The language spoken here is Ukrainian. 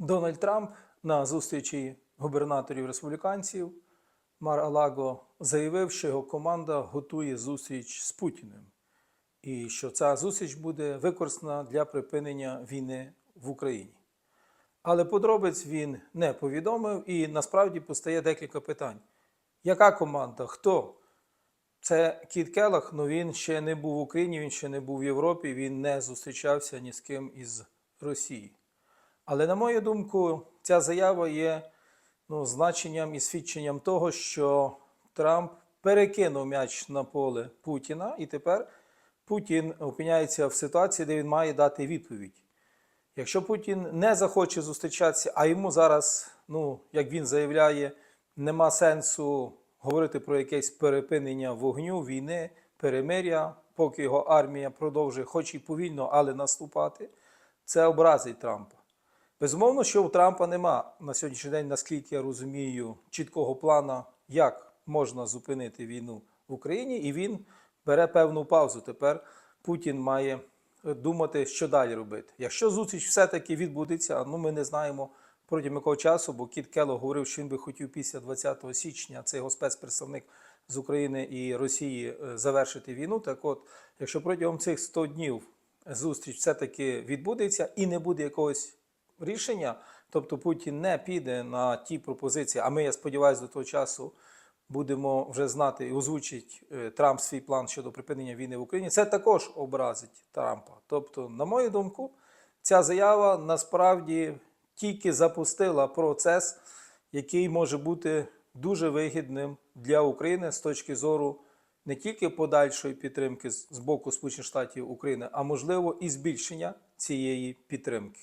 Дональд Трамп на зустрічі губернаторів республіканців Мар Алаго заявив, що його команда готує зустріч з Путіним, і що ця зустріч буде використана для припинення війни в Україні. Але подробиць він не повідомив, і насправді постає декілька питань: яка команда? Хто? Це Кіт Келах, але він ще не був в Україні, він ще не був в Європі, він не зустрічався ні з ким із Росії. Але, на мою думку, ця заява є ну, значенням і свідченням того, що Трамп перекинув м'яч на поле Путіна, і тепер Путін опиняється в ситуації, де він має дати відповідь. Якщо Путін не захоче зустрічатися, а йому зараз, ну, як він заявляє, нема сенсу говорити про якесь перепинення вогню, війни, перемиря, поки його армія продовжує, хоч і повільно, але наступати, це образить Трампа. Безумовно, що у Трампа нема на сьогоднішній день, наскільки я розумію, чіткого плану, як можна зупинити війну в Україні, і він бере певну паузу. Тепер Путін має думати, що далі робити. Якщо зустріч все-таки відбудеться, ну ми не знаємо протягом якого часу, бо Кіт Келло говорив, що він би хотів після 20 січня, це його спецпредставник з України і Росії, е, завершити війну. Так от, якщо протягом цих 100 днів зустріч все-таки відбудеться і не буде якогось рішення, тобто Путін не піде на ті пропозиції, а ми, я сподіваюся, до того часу будемо вже знати і озвучить е, Трамп свій план щодо припинення війни в Україні, це також образить Трампа. Тобто, на мою думку, ця заява насправді тільки запустила процес, який може бути дуже вигідним для України з точки зору не тільки подальшої підтримки з з боку Сполучених Штатів України, а можливо і збільшення цієї підтримки.